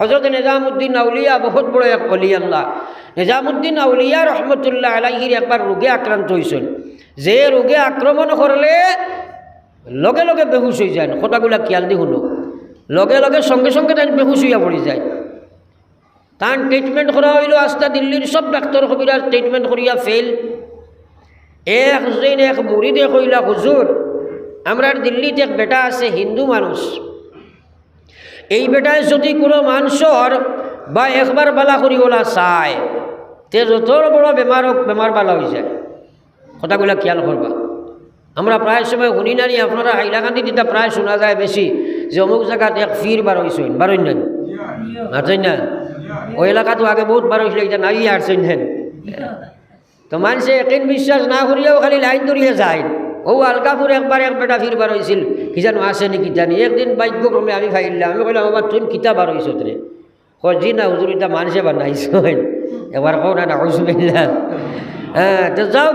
হজরত নিজামুদ্দিন আউলিয়া বহুত বড় এক অলি আল্লাহ। নিজামুদ্দিন আউলিয়া রহমতুল্লাহ আলাইহির একবার রোগে আক্রান্ত হয়েছেন যে রোগে আক্রমণ করলে লগে লগে বেহুশ হয়ে যায়, কথাগুলা খেয়াল দি শুনো। লগে লগে সঙ্গে সঙ্গে তাই বেহুশ হইয়া পড়ি যায়। তার ট্রিটমেন্ট করা হইল আস্তা দিল্লির সব ডাক্তার কবিরাজ ট্রিটমেন্ট করিয়া ফেল এক যেন এক মুড়িদে কইলা, হুজুর আমরা দিল্লিতে এক বেটা আছে, হিন্দু মানুষ। এই বেটায় যদি কোনো মানুষের বা একবার বালা করি ওলা চায়, তে যত বড় বেমার হোক বেমার বালা হয়ে যায়। কথাগুলা খেয়াল করবা আমরা প্রায় সময় শুনি নানি আপনারা হাইলাকান্দি দিতা প্রায় শোনা যায় বেশি যে অমুক জায়গাত এক ফির বার হয়েছেন বারই না আছেন না? ওই এলাকাতো আগে বহুত বার হয়েছিল এটা নাই আসছেন হেন। তো মানুষে একেন বিশ্বাস না করিয়াও খালি লাইন ধরিয়ে যায়। ও আলকাপুর একবার এক বেটা ফির বার হয়েছিল কি জানো আসে নাকি জানি। একদিন ভাগ্যক্রমে আমি ফাইলাম আমি কইলাম আমার তুমি কিতা বার হয়েছ রে কয়, জি না হুজুর এটা মানুষে বানাইছেন এবার কো না হুজুবিল্লা হ্যাঁ তো যাও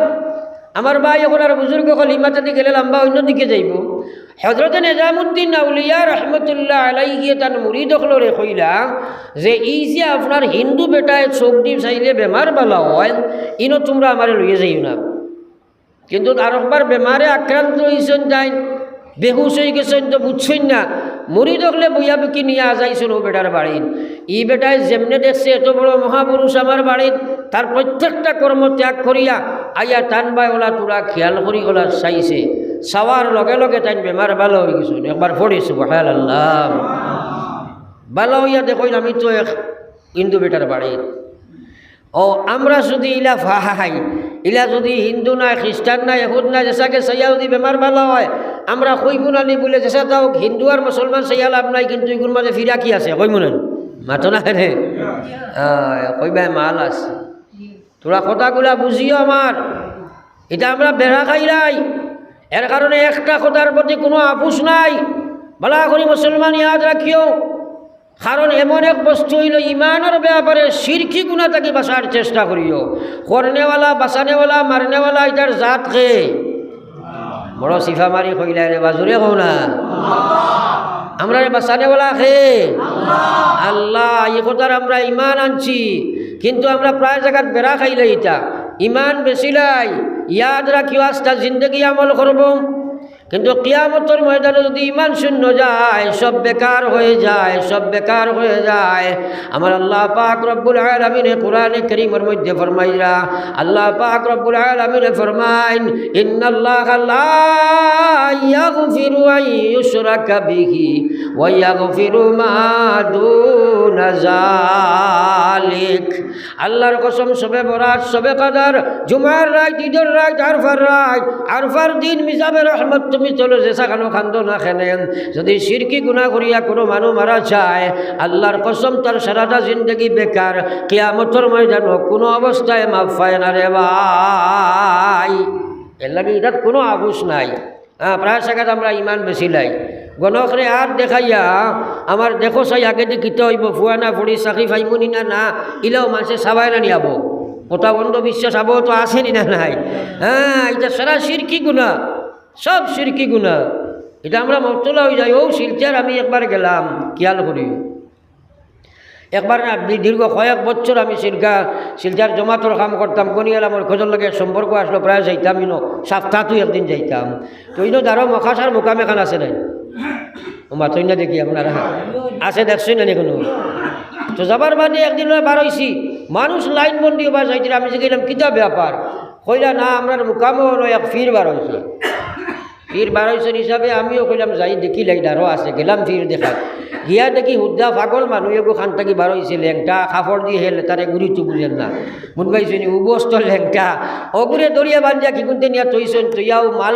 আমার ভাই এখন আর বুজুর্গ হল হিমাচাদি গেলে লম্বা অন্যদিকে যাইব। হজরত নিজামুদ্দিন আউলিয়া রহমতুল্লাহ আলাই গিয়ে তার মুড়ি দখল রে কইলা যে এই যে আপনার হিন্দু বেটায় চোখ দি চাইলে বেমার বালা হয়, ইনো তোমরা আমারে লইয়ে যাইও না। কিন্তু আর একবার বেমারে আক্রান্ত হয়েছেন যাই বেহুশ হয়ে গেছেন তো বুঝছেন না। মুড়ি দেখলে বইয়া বুকি নিয়ে ও বেটার বাড়ির ই বেটায় যেমনে দেখছে এত বড় মহাপুরুষ আমার বাড়ির তার প্রত্যেকটা কর্ম ত্যাগ করিয়া আইয়া টান বাই ওলা তোরা খেয়াল করি ওলা চাইছে। চাওয়ার লগে লগে তাই বেমার ভালো হয়ে গেছে। একবার পড়েছো বহাল আল্লাহ ভালো হইয়া দেখুন আমি তো এক হিন্দু বেটার বাড়ির ও আমরা যদি ইলা ফাহাই ইলা যদি হিন্দু নাই খ্রিস্টান নাই, এহুদ নাই যেসাকে সাইয়া যদি বেমার ভালো হয় আমরা কইব নানি বলে যেসা তাও হিন্দু আর মুসলমান সাইয়া লাভ নাই, কিন্তু এগুলোর মাঝে ফিরা কি আছে? কইব না মাতো না? রে কইবাই মাল আছে। তোরা কথাগুলা বুঝিও আমার এটা আমরা বেড়া খাই নাই এর কারণে একটা কথার প্রতি কোনো আপোষ নাই। বলা করি মুসলমান ইয়াদ রাখিও কারণ এমন এক বস্তু হইল ইমানের ব্যাপারে সিরকি গুণা তাকে বাঁচার চেষ্টা করিও করনেওয়ালা বাঁচানেওয়ালা মারনেওয়ালা এটার জাত খে বড় সিফা মারি কইলা রে বাজুরে কও না। আমরা রে বলা খে আল্লাহ এ কথার আমরা ইমান আনছি। কিন্তু আমরা প্রায় জায়গার বেড়া খাইলে ইটা। ইমান বেশিলাই ইয়াদ রাখিও আস্তা জিন্দগি আমল করব কিন্তু কিয়ামতর ময়দানে যদি ইমান শূন্য যায়, সব বেকার হয়ে যায়, সব বেকার হয়ে যায়। আমার আল্লাহ পাক রব্বুল আলামিনে কোরআনে করিমের মধ্যে ফরমাইরা আল্লাহ পাক রব্বুল আলামিনে ফরমাইন, ইন্নাল্লাহ মা আল্লাহর কসম, সবে বরাত, সবে কাদার, জুমার রাত, ঈদের রাত, আরফার রাত, আরফার দিন, মিজাবে রহমত তুমি চলো যেসা খানো খান্দ না খেলেন। যদি সিরকি গুণা করিয়া কোনো মানুষ মারা যায়, আল্লাহর কসম তার সারাটা জিন্দগি বেকার। কিয়ামতর ময়দান কোনো অবস্থায় মাফ পায় না রে ভাই। এর লাগে এটার কোনো আবুস নাই। হ্যাঁ প্রায় জায়গাত আমরা ইমান বেশি লাই। গণকরে আর দেখাইয়া আমার দেখো চাই, আগে দি কিত হইব ফুয়া না ফুড়ি চাকরি ফাইমুনি না না, ইলেও মানুষে চাবাই না নিয়াব ওটা অন্ধবিশ্বাস আবো তো আসেনি না নাই? হ্যাঁ এটা সারা সিরকি গুণা সব সিরকি গুণা। এটা আমরা মতলা হয়ে যাই। ও শিলচার, আমি একবার গেলাম খেয়াল করি। একবার না দীর্ঘ কয়েক বছর আমি শিলকা শিলচার জমাতর কাম করতাম। কনিয়াল আমার খোঁজর লাগে সম্পর্ক আসলো, প্রায় যাইতাম, ইনো সপ্তাহতো একদিন যাইতাম। তো ইনো দারো মখাসার এখান আছে নাই। ও মাথই না দেখি আপনারা আছে দেখছই না কোনো তো যাবার বাদে একদিন বার হয়েছি মানুষ লাইন বন্দি হবার যাইছিল আমি যে গেলাম, কিতা ব্যাপার? কইলা, না আমরা মোকামও এক ফির বার হয়েছে ফির বার হয়েছে হিসাবে আমিও কইলাম যাই দেখি লাইডারও আছে গেলাম ফির দেখা গিয়া দেখি হুদ্দা পাগল মানুহ এগো খান থাকি বার হয়েছে লেংটা কাপড় দিয়ে হেলে তারে গুড়িটো বুঝেন না। মন পাইছে নি উবস্ত লেংটা অগুরে দরিয়া বান্ধিয়া কি কোনতে নিয়া তৈছেন তৈয়াও মাল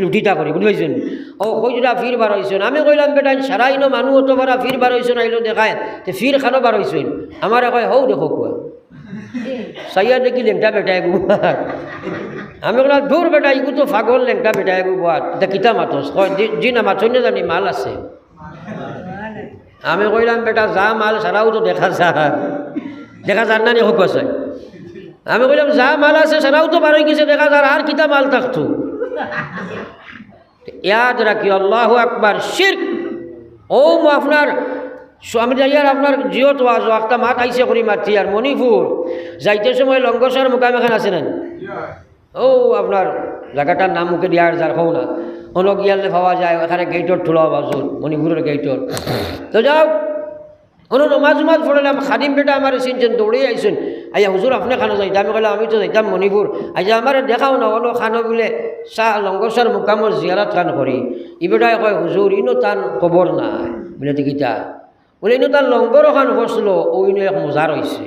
লুটিটা করি বুঝি পাইছেন ও কইজোরা ফির বার হয়েছেন আমি কইলাম বেটা সারাই ন মানুহ অত বারা ফির বার হয়েছেন আইলো দেখায় তে ফির খানো বার হয়েছেন আমার কয় হৌ দেখো কোয়া সাইয়া দেখি লেংটা বেটায় গুবার আমি বললাম দূর বেটা, ইগু তো ফাগল লেংটা বেটায় গুবার দেখিতা মাতস? কয়, জি- না মাথই না জানি মাল আছে। আমি কইলাম, বেটা, যা মাল, সারাও তো দেখা যায় দেখা যার না হোক আছে। আমি কইলাম, যা মাল আছে, সারাও তো বারোই গেছে, দেখা যার আর কিতা মাল থাকতো। ইয়াদ রাখি, আল্লাহ আকবার শির ও আপনার আমি যাই আর আপনার জিও তো আজ একটা মাত আইসে করি মাতি আর মণিপুর যাইতে সময় লঙ্গসর মোকাম এখানে আছে না? ও আপনার জায়গাটার নাম মুখে দিয়ার যার হও না। অন্য গিয়ালে পাওয়া যায় ওখানে গেটর ঠুলো বাজুর মণিপুরের গেটর তো যাও অন্য নমাজ উমাজ পড়লাম খাদিম বেটা আমার চিনছেন দৌড়ে আইসুন আইয়া হুজুর, আপনি খানো যাইতাম, আমি কইলাম, আমি তো যাইতাম মণিপুর। আইয়া আমার দেখাও না অন্য খানো বলে চাহ লঙ্গসর মোকামর জিয়ারাত খান করি। ই বেটাই কয় হুজুর ইনো তান খবর নাই। বলে দেখিতা বলে, ইনো তার লঙ্গর খান বসল ওইনো এক মজা রয়েছে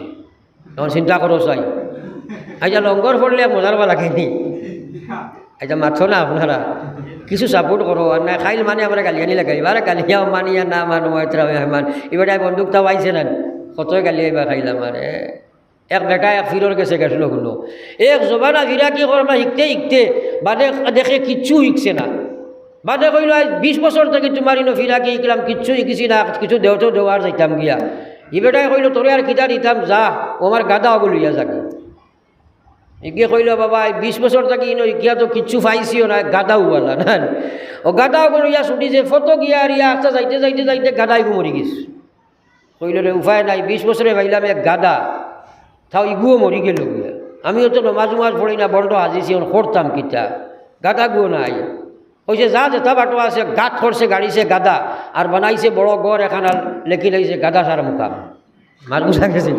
তখন চিন্তা করো চাই। আইয়া লঙ্গর পড়লে মজার বা লাগেনি আইয়া মাথো না আপনারা কিছু সাপোর্ট করো আর না খাইল মানে আমরা গালিয়ানি লাগাই এবার গালিয়াও মানিয়া না মানো এতরা মেহমান এবার বন্দুকটা পাইছে না কতই গালিয়া এবার খাইলাম আরে এক বেটা এক ফিরর গেছে গেছিল শুনো। এক জবানা ফিরা কি করবা শিখতে শিখতে বাদে দেখে কিচ্ছু শিখছে না। বাদে কইল আজ বিশ বছর থেকে তোমার ইনো ফিরা কি শিখলাম কিচ্ছু শিখিছি না, কিছু দেওতেও দেওয়ার যাইতাম গিয়া। ই বেটাই কইল তোরে আর কিতা দিতাম যা, ও আমার গাদা ওগুলো লইয়া যাকে ইকে কইল, বাবা, এই বিশ বছর থাকি ইনো ইকিয়া তো কিচ্ছু পাইছিও না গাদা উবালা না। ও গাদা ওগুলো ইয়া ছুটি যে ফটো গিয়া আর ইয়া আস্তে যাইতে যাইতে যাইতে গাদাই মরি গেছে। কইল, রে, উপায় নাই, বিশ বছরে ভাইলাম এক গাদা তাও ইগুও মরি গেল গিয়া। আমিও তো নমাজ উমাজ পড়ি না বন্ধ হাজিছি করতাম কিতা? গাদা গুও নাই। কইছে, যা যেটা বাটো আছে, গাত করছে গাড়িছে গাদা আর বানাইছে বড় গড় এখান আর লেখি লাগিছে গাদা সার মুখাম মার বুঝা গেছে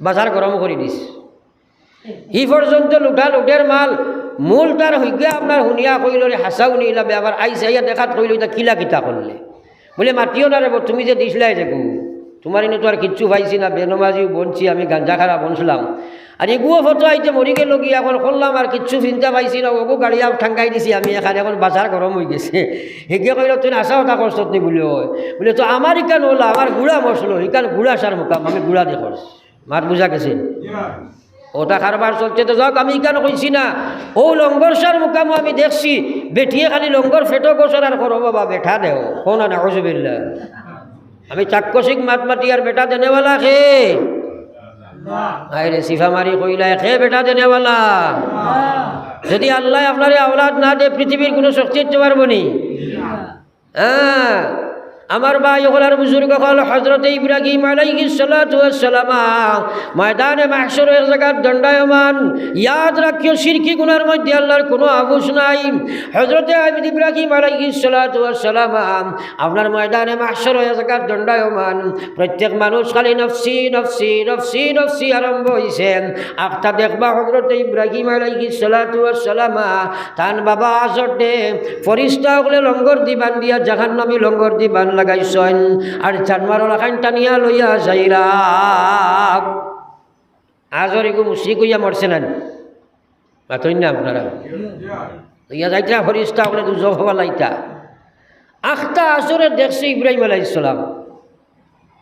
বাজার গরম করে দিস ই পর্যন্ত লুটা লুটের মাল। মূল তার হইগে আপনার শুনিয়া কইল রে হাসাও নিলা আবার আইসে আইয়া দেখাত কইল এটা কিলা কিতা করলে বলে, মাতিও না রে তুমি যে দিছিলাই দেখো তোমার এনে তো আর কিচ্ছু পাইছি না, বেনমাজিও বনছি, আমি গাঞ্জা খারা বনছিলাম। আর এগুলো ফটো আইতে মরি গেল গিয়ে এখন করলাম আর কিচ্ছু চিন্তা পাইছি না ওগো গাড়িয়া ঠাঙ্গাই দিছি আমি, এখানে এখন বাজার গরম হয়ে গেছে। সেগে কইল তুই আসা কথা করছ নি বলে হয় বলে, তো আমার ইকান হলো আমার গুড়া মশলো ইকান গুড়া সার মুকাম, আমি গুড়া করছি মাত বুঝা গেছে। ওটা কারবার চলছে তো যাক, আমি কেন কইছি না? ও লঙ্গর সার মুকামো আমি দেখছি বেটিয়ে খালি লঙ্গর ফেটো গোসর আর করো বাবা, বেঠা দেও কোন না হজবিল্লা আমি চাক্ষসিক মাত মাতি আর বেটা দেনেওয়ালা খে আরে সিফা মারি কইলা খে বেটা দেনেওয়ালা। যদি আল্লাহ আপনারে আওলাদ না দে পৃথিবীর কোনো শক্তি দিতে পারব নি হ্যাঁ। আমার ভাই ওগুলার বুজুর্গ হল হজরত ইব্রাহিম সালাম ময়দানে জায়গার দণ্ডায়মান। ইয়াদ রাখিও শিরকি গুনার মধ্যে আল্লাহর কোনো আবুস নাই। হজরতে ইব্রাহিম আলাইহিস সালাতু ওয়াস সালাম আপনার ময়দানে মাহশর এক জায়গার দণ্ডায়মান। প্রত্যেক মানুষ খালি নফসি নফসি নফসি নফসি আরম্ভ হইছে। আফতা দেখবা হজরতে ইব্রাহিম আলাইহিস সালাতু ওয়াস সালাম তান বাবা আসতে ফরিস্তা হলে লঙ্গর দিবান দিয়া জাহান্নামী লঙ্গর দিবান লাগাইছেন, আর জানমার লাখান টানিয়া লইয়া যাইরা। আজর এগু মুসি কইয়া মরছে না মাতই না আপনারা? লইয়া যাইতা ফরিস্তা হলে দুজক হওয়া লাইতা। আখটা আসরে দেখছে ইব্রাহিম আলাইসালাম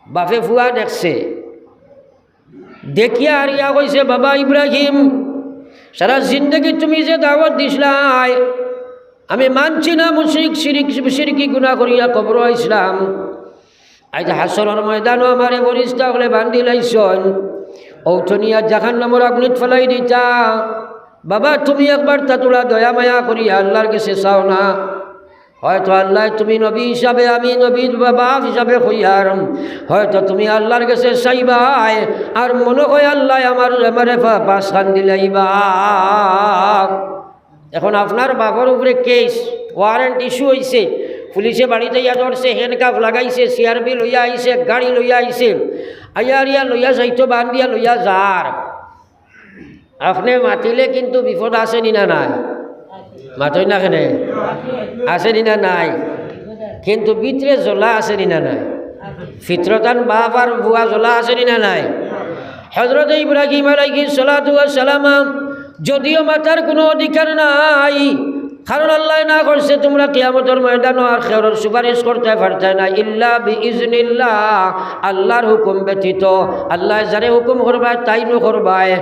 বাপে ফুয়া দেখছে। দেখিয়া আর ইয়া কইছে বাবা ইব্রাহিম সারা জিন্দগি তুমি যে দাওয়াত দিসলাই আমি মানছি না, মুশরিক, শিরিক, শিরকি গুণা করিয়া কবর ইসলাম। আজ হাসরের ময়দানও আমারে বরিষ্ঠা হলে বান্ধি লাইছন ঔঠনিয়া জাহান নামর অগ্নিত ফেলাই দিতা। বাবা, তুমি একবার তাতুলা দয়া মায়া করিয়া আল্লাহর কাছে চাও না। হয়তো আল্লাহ তুমি নবী হিসাবে, আমি নবী বাপ হিসাবে হইয়ার। হয়তো তুমি আল্লাহর কাছে চাইবাই, আর মনে হয় আল্লাহ আমার, আমারে খান দিলাইবা। এখন আপনার বাবার উপরে কেস ওয়ারেন্ট ইস্যু হয়েছে পুলিশে বাড়িতে ইয়া ধরছে হ্যান্ডকাফ লাগাইছে সিআরবি লইয়া আইছে, গাড়ি লইয়া আইছে। আইয়া রিয়া লইয়া যাইতো বান দিয়া লইয়া যার। আপনি মাতিলে কিন্তু বিপদ আসেনি না নাই? মাতই না কেনে? আসেনি না নাই? কিন্তু ভিতরে জ্বলা আসেনি না নাই? ফিত্রতান বাপ আর বুয়া জ্বলা আসেনি না নাই? হজরত ইব্রাহিম আলাইহিস সালাতু ওয়াস সালাম যদিও মাতার কোনো অধিকার নাই কারণ আল্লাহ না করছে, তোমরা কিয়ামতের ময়দানও আর খেরর সুপারিশ করতে পারতে না। ইল্লা বি ইজনিল্লাহ আল্লাহর হুকুম ব্যতীত। আল্লাহ যারে হুকুম করবায়, তাই নো করবায়।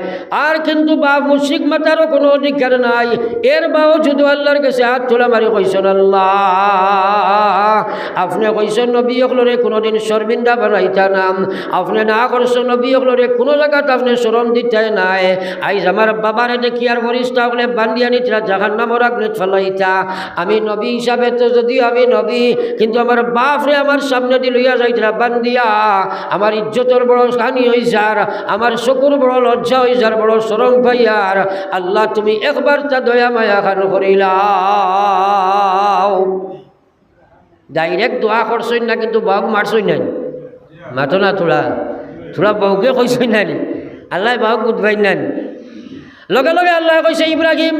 আর কিন্তু বা মুশিক মাতারও কোনো অধিকার নাই। এর বাও শুধু আল্লাহর কাছে হাত তোলা মারি কইছেন, আল্লাহ, আপনি কইছেন নবী অকলরে কোনোদিন শর্মিন্দা বানাইতা নাম আপনি না করছেন নবী অকলরে কোনো জায়গাতে আপনি স্মরণ দিতে নাই। আইজ আমার বাবারে দেখি আর বরিষ্ঠা হলে বান্দিয়ানি তিরা জাহান নামর আগ্নিত ফেলা বানাইতা আমি নবী হিসাবে তো যদিও আমি নবী, কিন্তু আমার বাপরে আমার সামনে দিয়ে লইয়া যাইতরা বান্দিয়া। আমার ইজ্জতর বড় হানি হই যার আমার চকুর বড় লজ্জা হই যার বড় সরম পাইয়ার। আল্লাহ তুমি একবার তা দয়া মায়া খান করিলাও। ডাইরেক্ট দোয়া করছই না, কিন্তু বাবু মারছই নাই। মাতো না তোরা তোরা বাহুকে কইছই নাই। আল্লাহ বাহুক বুধবাই নাই। লগে লগে আল্লাহ কইছে, ইব্রাহিম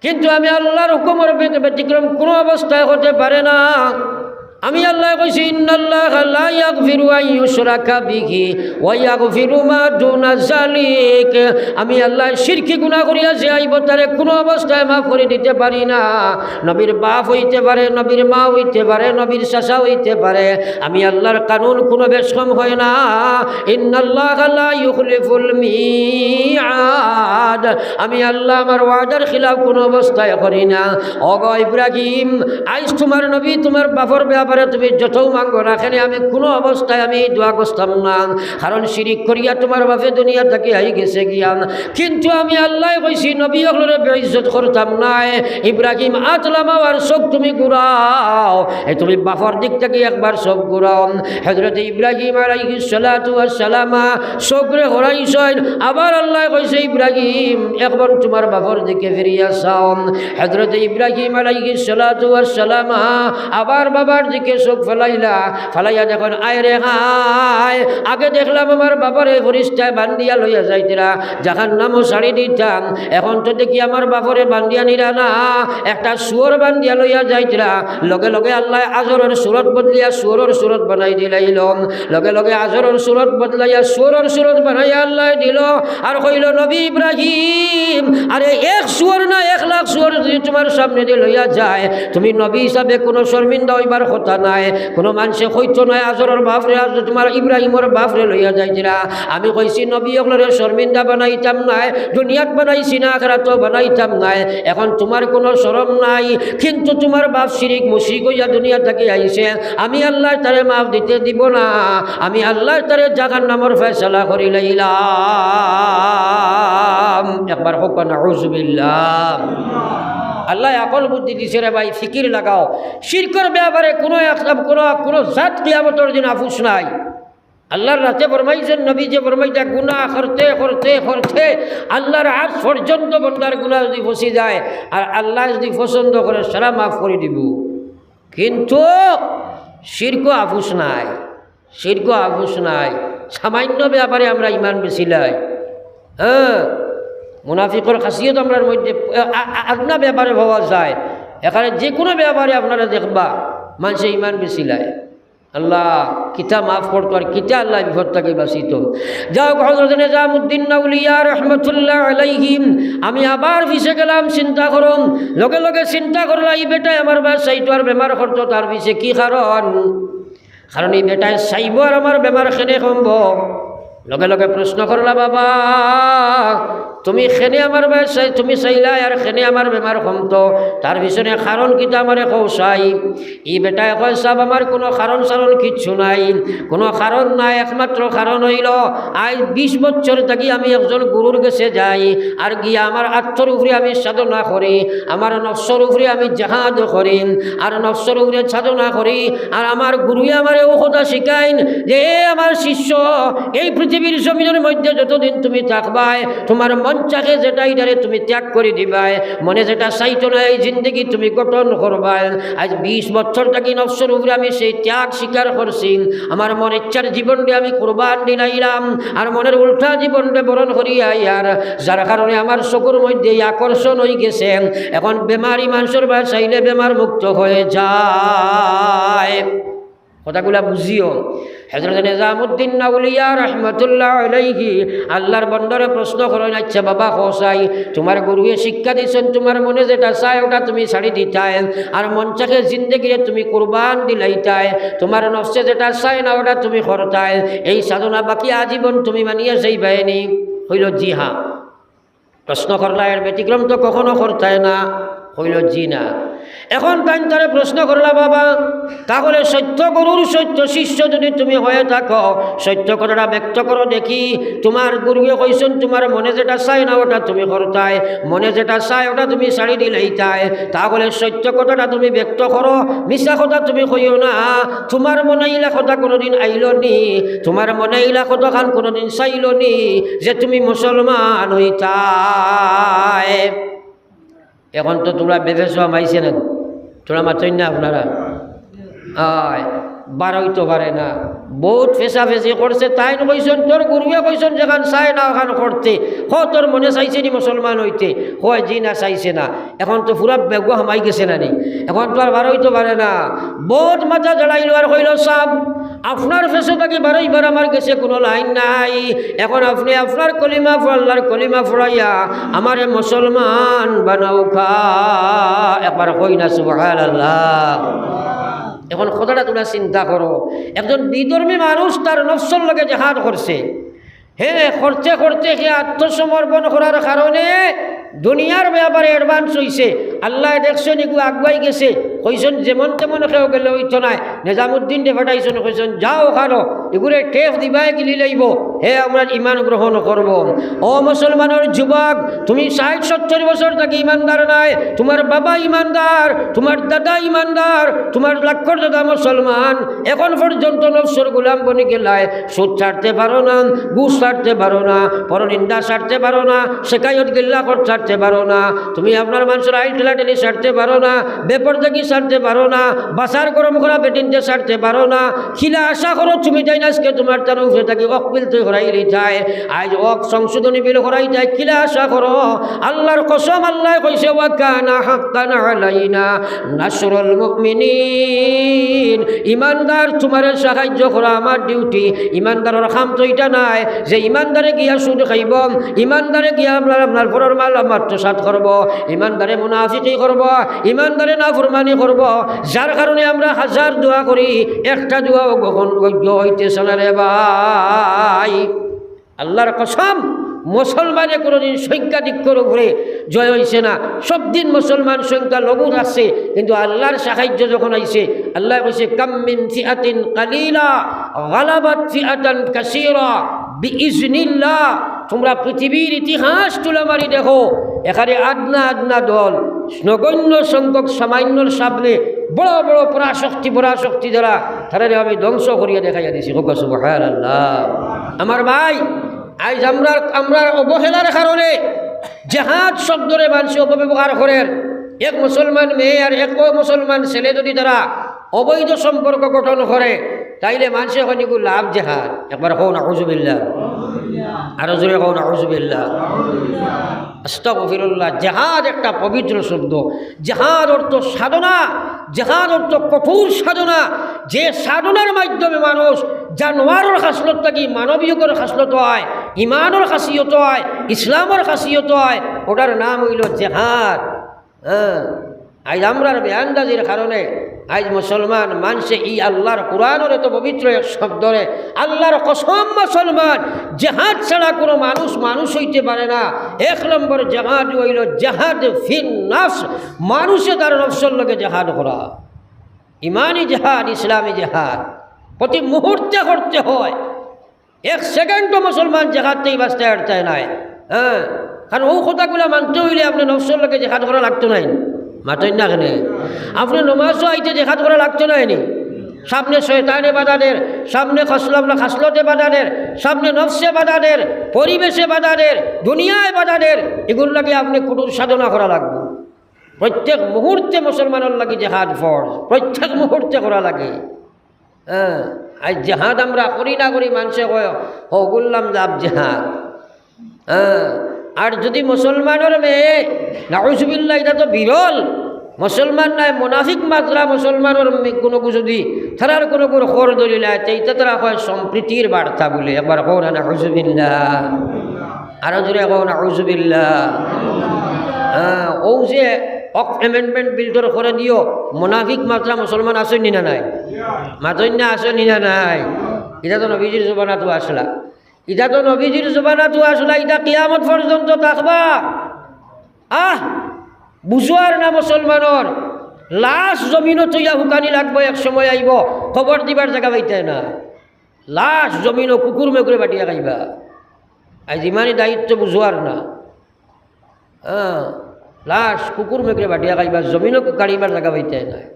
কিন্তু আমি আল্লাহর হুকুমের ব্যতি- ব্যতিক্রম কোনো অবস্থায় হতে পারে না। আমি আল্লাহ কইছি, ইন্নাল্লাহ লা ইয়াগফিরু আন ইউশরাকা বিহি ওয়া ইয়াগফিরু মা দুনা যালিক। আমি আল্লাহ শিরকি গুনাহ করিয়া যে আইব, তারে কোনো অবস্থায় মাফ করে দিতে পারি না। নবীর বাপ হইতে পারে, নবীর মা হইতে পারে, নবীর চাচা হইতে পারে। আমি আল্লাহর কানুন কোনো বেশকম হয় না। ইন্নাল্লাহ লা ইউখলিফুল মিআদ আমি আল্লাহ আমার ওয়াদার খিলাফ কোনো অবস্থায় করি না। অগ ইব্রাহিম আইস তোমার নবী তোমার বাপর ব্যাপারে তুমি যত মাঙ্গ রাখেনি আমি কোনো অবস্থায় আমি দোয়া করতাম না। কারণ শিরিক করিয়া তোমার বাপে দুনিয়া থেকে আই গেছে গিয়ান। কিন্তু আমি আল্লাহ কইছি, নবী হলরে বেইজ্জত করতাম না ইব্রাহিম আতলামা আর সব তুমি ঘুরাও এই তুমি বাপর দিক থেকে একবার সব ঘুরাও হজরত ইব্রাহিম আলাইহিস সালাতু সালামা সবরে হরাইছেন। আবার আল্লাহ কইছে, ইব্রাহিম একবার তোমার বাপর দিকে ফিরিয়া চাও হজরত ইব্রাহিম আলাইহিস সালাতু সালামা আবার বাবার দিকে চোখ ফেলাইলা, ফেলাইয়া দেখুন, আয় রে হায় আগে দেখলাম আমার বাবারে ফরিস্তায় বান্দিয়া লইয়া যাইতিরা যাখান নামও শাড়ি দিতাম। এখন তো দেখি আমার বাপরে বান্দিয়া নিরা না, একটা সুয়র বান্দিয়া লইয়া যাইতিরা। লগে লগে আল্লাহ আজরের সুরত বদলিয়া সুরের সুরত বানাই দিলাইল লগে লগে আজরের সুরত বদলাইয়া সুরের সুরত বানাইয়া আল্লাহ দিল। আর কইল, নবী ইব্রাহিম, আরে এক সুর না, এক লাখ সুর যদি তোমার সামনে দিয়ে লইয়া যায়, তুমি নবী হিসাবে কোনো শর্মিন্দা হইবার কথা নাই। কোনো মানুষে কইত নয় আজরের বাপরে আজ তোমার ইব্রাহিমর বাপরে লইয়া যাইছিলা। আমি কইছি, নবী অগলরে শর্মিন্দা বানাইতাম নাই, দুনিয়াত বানাইছি না আখরাত বানাইতাম নাই। এখন তোমার কোনো শরম নাই, কিন্তু তোমার বাপ শিরিক মুশিক হইয়া দুনিয়া থেকে আইছে। আমি আল্লাহ তারে মাফ দিতে দিব না, আমি আল্লাহ তারে জাগার নামর ফয়সালা করি লাইলাম। একবার হোক নাউজুবিল্লাহ। আল্লাহ আকল বুদ্ধি দিছে রে ভাই, ফিকির লাগাও। শিরকর ব্যাপারে কোনো একটা কোনো কোনো জাত কিয়ামতর দিন আফুস নাই। আল্লাহর রাতে ফরমাইছেন নবী যে ফরমাইটা গুনাহ করতে করতে করতে আল্লাহর আজ পর্যন্ত বন্দার গুণা যদি ফসি যায়, আর আল্লাহ যদি পছন্দ করে সারা মাফ করে দিব। কিন্তু শিরক আফুস নাই, শিরক আফুস নাই। সামান্য ব্যাপারে আমরা ইমান বেশি লাই। হ্যাঁ। মুনাফিকর খাসিয়ত আমরার মধ্যে আগনা ব্যাপারে পাওয়া যায়। এখানে যে কোনো ব্যাপারে আপনারা দেখবা, মানুষে ইমান বেশি লাই আল্লাহ, কিতা মাফ করতো আর কিতা আল্লাহ বিপদ থেকে বাঁচিত। যাও হজরত নিজামুদ্দিন নাউলিয়া রহমতুল্লাহ আলাইহিম, আমি আবার ফিসে গেলাম, চিন্তা করুন। লগে লগে চিন্তা করলা, এই বেটায় আমার বাসাইতো আর বেমার করতো, তার পিছে কি কারণ? কারণ এই বেটায় চাইব আর আমার বেমার খেনে কমব? লগে লগে প্রশ্ন করলা, বাবা, তুমি খেনে আমার তুমি চাইলাই আর খেনে আমার বেমার কমতো। তার পিছনে কারণ কিতা আমারে কৌশাই ই বেটায় কয় সাব আমার কোনো কারণ সারণ কিচ্ছু নাই। কোনো কারণ নাই একমাত্র কারণ হইল আজ বিশ বছর থাকি আমি একজন গুরুর কাছে যাই আর গিয়া আমার আত্মর উপরে আমি সাধনা করি আমার নফসর উপরে আমি জাহাদ করি আর নফসর উপরে সাধনা করি আর আমার গুরুয়ে আমার ও কথা শিখাইন যে আমার শিষ্য, এই পৃথিবীর জমিনের মধ্যে যতদিন তুমি থাকবাই, তোমার মন চাকে যেটা ইটারে তুমি ত্যাগ করে দিবাই, মনে যেটা চাইতো না, এই জিন্দগি তুমি গঠন করবাই। আজ বিশ বছর থাকি নফসর উপরে আমি সেই ত্যাগ স্বীকার করছি। আমার মন ইচ্ছার জীবনটা আমি কোরবান দিলাইলাম, আর মনের উল্টা জীবনটা বরণ করিয়াই, আর যার কারণে আমার চকুর মধ্যে আকর্ষণ হয়ে গেছে। এখন বেমারি মানুষের বা চাইলে বেমার মুক্ত হয়ে যায়। কথাগুলা বুঝিও। হজরত নিজামুদ্দিন নাউলিয়া রহমতুল্লাহ আলাইহি আল্লাহর বন্দরে প্রশ্ন করেন আচ্ছা বাবা হোসাই, তোমার গুরুয়ে শিক্ষা দিয়েছেন, তোমার মনে যেটা চায় ওটা তুমি ছাড়ি দিতাই আর মঞ্চাকে জিন্দগিরে তুমি কোরবান দিলাইতাই তোমার নফসে যেটা চায় না ওটা তুমি করতাই এই সাধনা বাকি আজীবন তুমি মানিয়ে সেই বাহিনী হইল জি হ্যাঁ প্রশ্ন করলা, এর ব্যতিক্রম তো কখনো করতায় না। হইল জি না এখন তাই তারে প্রশ্ন করলা, বাবা, তাহলে সত্য গুরুর সত্য শিষ্য যদি তুমি হয়ে থাকো, সত্য কথাটা ব্যক্ত করো দেখি। তোমার গুরুয়ে কইছেন, তোমার মনে যেটা চাই না, ওটা তুমি করতাই। মনে যেটা চাই ওটা তুমি ছাড়ি দিলেই তাই। তাহলে সত্য কথাটা তুমি ব্যক্ত করো মিশা কথা তুমি কইও না। তোমার মনে ইলা কথা কোনোদিন আইল নি। তোমার মনে ইলা কথা খান কোনোদিন চাইল নি যে তুমি মুসলমান হইতাই। এখন তো তোমরা বেফেস মাইছে না। তোমরা মাত্রই না আপনারা। আয় পারে না। বহুত ফেসা ফেসি করছে, তাই কইসন? তোর গুরুয়ে কইসন যেখান চাই না ওখান করতে। হ, তোর মনে চাইছে নি মুসলমান হইতে। হয় জি না, চাইছে না। এখন তো পুরা বেগুয়া হামাই গেছে না নি। এখন তো আর বারোই তো পারে না। বহুত মাথা জড়াইল আর কইল, সাব আপনার ফেসে থাকি বারোই বার আমার গেছে কোনো লাইন নাই। এখন আপনি আপনার কলিমা আল্লাহর কলিমা ফড়াইয়া আমারে মুসলমান বানাও খা। একবার কই না এখন কথাটা তোমরা চিন্তা করো, একজন বিধর্মী মানুষ তার নফসর লগে জেহাদ করছে। হ্যাঁ করতে করতে সে আত্মসমর্পণ করার কারণে দুনিয়ার ব্যাপারে অ্যাডভান্স হইছে। আল্লাহ দেখছেন এগুলো আগুয়াই গেছে। কইসন যেমন তেমন খেয়ে গেলে হইতো নাই। নিজামুদ্দিন ফাটাইছেন কইসন যাও খানো। এগুলো টেফ দিবাই গিলি লইব। হে আমরা ইমান গ্রহণ করব। ও মুসলমানের যুবক, তুমি ষাট, সত্তর বছর থাকি ইমানদার নাই। তোমার বাবা ইমানদার তোমার দাদা ইমানদার তোমার লাক্ষর দাদা মুসলমান। এখন পর্যন্ত নফসর গুলাম বনে গেলায়। সুদ ছাড়তে পারো না, ঘুষ ছাড়তে পারো না, পরনিন্দা ছাড়তে পারো না, শেখায়ত গিল্লা কর ছাড়তে পারো না। তুমি আপনার মানুষের আইল ঠেলাঠেলি ছাড়তে পারো না, বেপরদাগি ছাড়তে পারো না, বাসার গরম করা বেটিনতে ছাড়তে পারো না। খিলা আশা করো তুমি তাই আজকে তোমার তার উঠে থাকি অক বিল তুই হরাই যায়। আজ অক সংশোধনী বিল হরাই যায় খিলা আশা করো? আল্লাহর কসম, আল্লাহ কইছে ওয়াকানা হাক্কানা আলাইনা নাসরুল মুমিনিন। ইমানদার তোমার সাহায্য করা আমার ডিউটি ইমানদারের খাম তো এটা নাই যে ইমানদারে গিয়া সুদ খাইব, ইমানদারে গিয়া আপনার আপনার পরের মাল আমার তো সাত করব, ইমানদারে মুনাফিকি করব, ইমানদারে না ফুরমানি করব। যার কারণে আমরা হাজার দোয়া করি, একটা দোয়া গ্রহণ যোগ্য হইতেছে না রে ভাই। আল্লাহর কসম, মুসলমানে কোনোদিন সংখ্যাধিক্যর উপরে জয় হয়েছে না। সব দিন মুসলমান সংখ্যা লঘু আসছে কিন্তু আল্লাহর সাহায্য যখন আইছে, আল্লাহ কইছে কাম্মিন ফিআতিন কালিলা, গালাবাত ফিআতান কাসীরা, বিইজনিল্লাহ। তোমরা পৃথিবীর ইতিহাস তুলে মারি দেখো। এখানে আদনা আদনা দল, নগণ্য সংখ্যক সামান্যর সামনে বড় বড় পরাশক্তি পরাশক্তি দ্বারা তারা আমি ধ্বংস করিয়া দেখাইয়া দিছি। হোক আল্লাহ আমার ভাই, আজ আমরা আমরা অবহেলার কারণে জেহাদ শব্দরে মানুষ অপব্যবহার করেন এক মুসলমান মেয়ে আর এক মুসলমান ছেলে যদি তারা অবৈধ সম্পর্ক গঠন করে, তাইলে মানুষে এখন এগুলো লাভ জেহাদ। একবার হও না হজুবিল্লা আরও জোরে হও না হজুবিল্লা আস্তফিরুল্লাহ জেহাদ একটা পবিত্র শব্দ। জেহাদ অর্থ সাধনা, জেহাদ অর্থ কঠোর সাধনা। যে সাধনার মাধ্যমে মানুষ জানোয়ারের খাসলত থাকি, মানবীয়কর খাসলত হয় ইমানের খাসিয়ত হয়, ইসলামের খাসিয়ত হয়, ওটার নাম হইল জেহাদ। হ্যাঁ। আজ আমরার বেআন্দাজির কারণে আজ মুসলমান মানছে ই আল্লাহর কোরআনের তো পবিত্র এক শব্দরে। আল্লাহর কসম মুসলমান, জেহাদ ছাড়া কোনো মানুষ মানুষ হইতে পারে না। এক নম্বর জেহাদ হইল জেহাদ ফিন নাস, মানুষে তার নফসর লোকে জেহাদ করা। ইমানি জেহাদ, ইসলামী জেহাদ। প্রতি মুহূর্তে করতে হয়। এক সেকেন্ডও মুসলমান জেহাদতেই বাঁচতে আটতে নাই। হ্যাঁ কারণ ও কথাগুলো মানতে হইলে আপনি নফসর লোকে জেহাদ করা লাগতো নাই। মাতই না কেন। আপনি নমাজও আইতে জেহাদ করা লাগতো না নি সামনে শয়তানে বাদাদের সামনে খসলামলা খাসলতে বাদাদের সামনে নফসে বাদাদের পরিবেশে বাদাদের দুনিয়ায় বাদাদের লাগে আপনি কুটুর সাধনা করা লাগবে। প্রত্যেক মুহূর্তে মুসলমানের লাগে জেহাদ ফর প্রত্যেক মুহূর্তে করা লাগে। হ্যাঁ আজ জেহাদ আমরা করি না করি, মানুষে কয় হগুল্লাম যাব জেহাদ। হ্যাঁ আর যদি মুসলমানের মেয়ে নাউজবিল্লা এটা তো বিরল। মুসলমান নাই, মুনাফিক মাত্রা মুসলমানের কোনো যদি তারার কোনো কোনো খর দলিল এটা তারা কয় সম্প্রীতির বার্তা বলে। কৌ না নাউজবিল্লা আরও জোরে কৌ নাউজবিল্লা হ্যাঁ ও যে অক এমেন্ডমেন্ট বিলটোর করে দিও মুনাফিক মাত্রা মুসলমান আসেনি না নাই? মাতন্য আসেনি না নাই? এটা তো নবীজির জবানাতো আসলা। এটা তো নবীজির জবানাতো আসলা এটা কিয়ামত পর্যন্ত থাকবা? আহ! বুঝোয়ার না মুসলমানর? লাশ জমিনও তৈয়া শুকানি লাগবো, এক সময় আইব, খবর দিবার জায়গা পাইতে না। লাশ জমিনও কুকুর মেকুরে বাটিয়া খাইবা। আজ ইমানই দায়িত্ব বুঝোয়ার না। হ্যাঁ লাশ কুকুর মেকুরে বাটিয়া খাইবা জমিনও কাড়িবার জায়গা পাইতে না।